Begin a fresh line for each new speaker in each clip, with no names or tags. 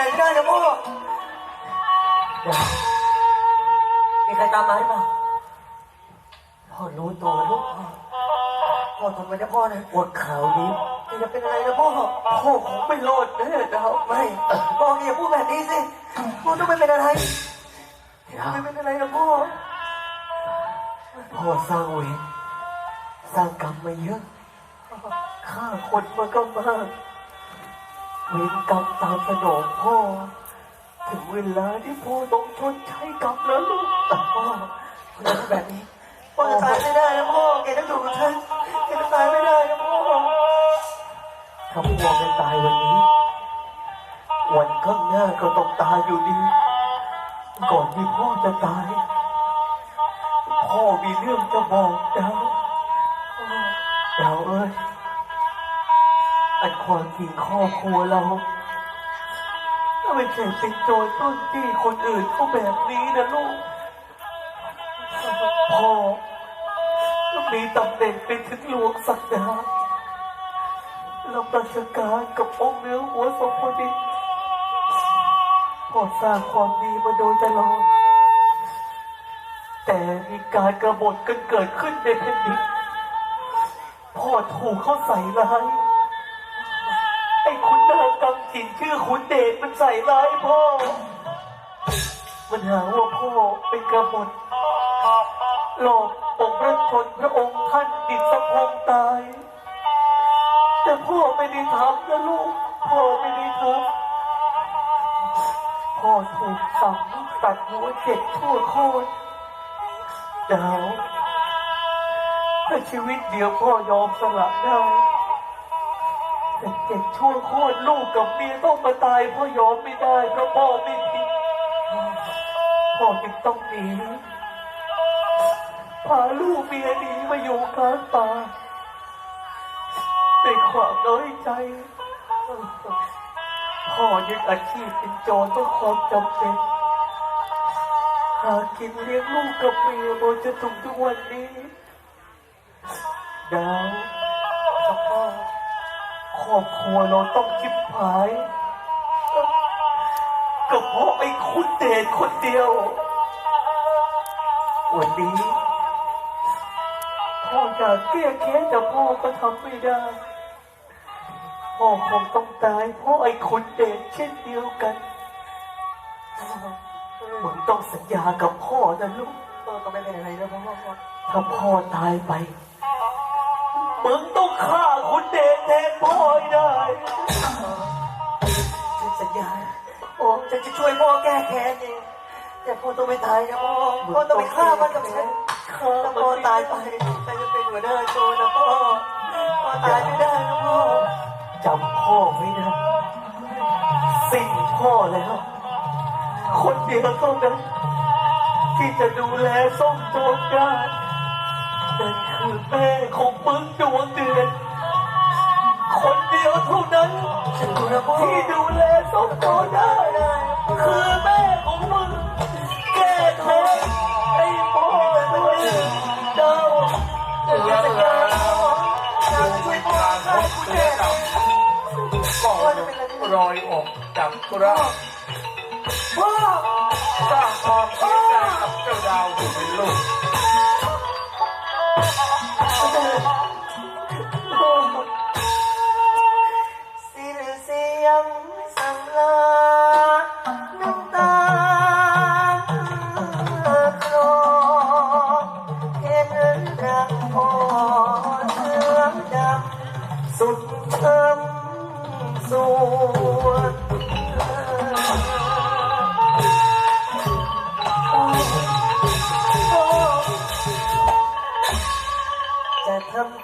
ไหนไม่ได้นะพ่อ
เดี๋ยวมีใครตามมาหรือเปล่าพ่อรู้ตัวลูกพ่อ
พ่อทำไมนะพ่อนะ
ว่าข่าวนี้
จะเป็นอะไรนะพ่อ
พ่อคงไม่รอดแน่ดาว
ไม่พ่ออย่าพูดแบบนี้สิพ่อต้องไม่เป็นอะไร
ดาว
ไม่เป็นอะไรนะพ่อ
พ่อสร้างเวรสร้างกรรมมาเยอะฆ่าคนมาก็มาก เวรกรรมตามสนองพ่อ ถึงเวลาที่พ่อต้องชดใช้กรรมแล้วลูก
พ่อพ่ออย่าพูดแบบนี้พ่อจะตายไม่ได้นะพ่อแกต้องอยู่กับฉันแกจะตายไม่ได้นะพ่อ
ถ้าพ่อไม่ตายวันนี้ วันข้างหน้าก็ต้องตายอยู่ดี ก่อนที่พ่อจะตาย พ่อมีเรื่องจะบอกดาวดาวเอ้ย อันความจริงครอบครัวเราถ้าไม่ใช่เป็นโจรต้นที่คนอื่นเขาแบบนี้นะลูกพ่อก็มีตำแหน่งเป็นถึงหลวงศักดารับราชการกับองค์เนื้อหัวสมพดินพ่อสร้างความดีมาโดยตลอดแต่มีการกระบฏกันเกิดขึ้นในแผ่นดินพ่อถูกเขาใส่ร้าย สินชื่อคุณเดชมันใส่ร้ายพ่อ มันหาว่าพ่อเป็นกระบฏหลอกองค์พระชนพระองค์ท่านดิษพงตาย แต่พ่อไม่ได้ทำนะลูก พ่อไม่ได้ทำพ่อถูกสังตัดหัวเจ็บทั่วโคตรดาวถ้าชีวิตเดียวพ่อยอมสละได้ แต่เจ็บชั่วโคตรลูกกับเมียต้องมาตายพ่อยอมไม่ได้เพราะพ่อไม่ผิดพ่อจึงต้องหนีพาลูกเมียหนีมาอยู่กลางป่าด้วยความน้อยใจพ่อยึดอาชีพเป็นโจรเพราะความจำเป็นหากินเลี้ยงลูกกับเมียบนจะถึงทุกวันนี้ดาว ครอบครัวเราต้องชิบหายก็เพราะไอ้คุณเดชคนเดียว วันนี้พ่ออยากแก้แค้นแต่พ่อก็ทำไม่ได้ พ่อคงต้องตายเพราะไอ้คนเด็กเช่นเดียวกันมึงต้องสัญญากับพ่อนะลูก
พ่อก็ไม่เป็นอะไรนะพ่อพ่อ
ถ้าพ่อตายไป มึงต้องฆ่าคนเด็กแทนพ่อให้ได้
ฉันสัญญา โอ้ฉันจะช่วยพ่อแก้แค้นเอง แต่พ่อต้องไม่ตายนะพ่อ พ่อต้องไปฆ่ามันกับฉัน
ฆ่า
ถ้า
มั
พ่อนตายไปใครจะเป็นหัวหน้าโจรนะพ่อ พ่อตายไม่ได้นะพ่อ
จำพ่อไว้นะ สิ้นพ่อแล้ว คนเดียวเท่านั้นที่จะดูแลส้มโจรได้ นั่นคือแม่ของมึงดวงเดือน คนเดียวเท่านั้น
ฉันดูนะพ่อ
ที่ดูแลส้มโจรได้คือแม่ของมึง แก้แค้นไอ้พ่อตัวนี้เจ้า
ฉันสัญญาฉันช่วยพ่อฆ่าคุณแม่
ก่อนรอยอกจับกระ
พ่อ
สร้างความเสียใจกับเจ้าดาวผู้เป็นลูก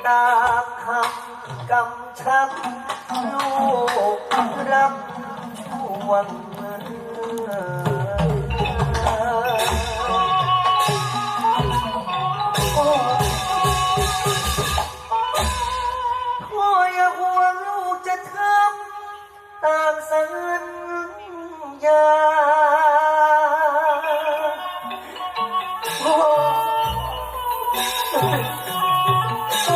ตามคำกำชับลูกรับช่วงพ่ออย่าห่วงลูกจะทำตามสัญญาพ่อพ่อ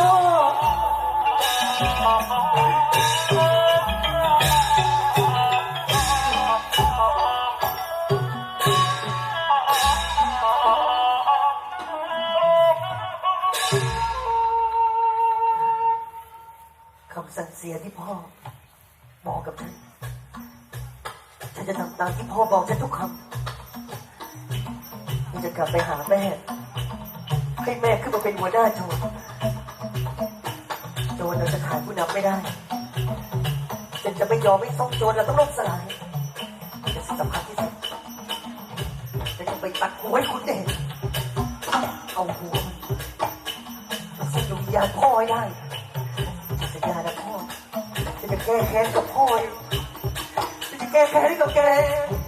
เสียที่พ่อ บอกกับฉัน ฉันจะทำตามที่พ่อบอกฉันทุกคำฉันจะกลับไปหาแม่ ให้แม่ขึ้นมาเป็นหัวหน้าโจรโจรเราจะขาดผู้นำไม่ได้ ฉันจะไม่ยอมให้ซ่องโจรเราต้องล่มสลายแต่สิ่งสำคัญที่สุดฉันจะไปตัดหัวให้คุณเด่นเอาหัวมันมาใส่ดวงวิญญาณพ่อให้ได้ แก้แค้นกับพ่ออยู่ฉันจะแก้แค้นให้กับแกพ่อ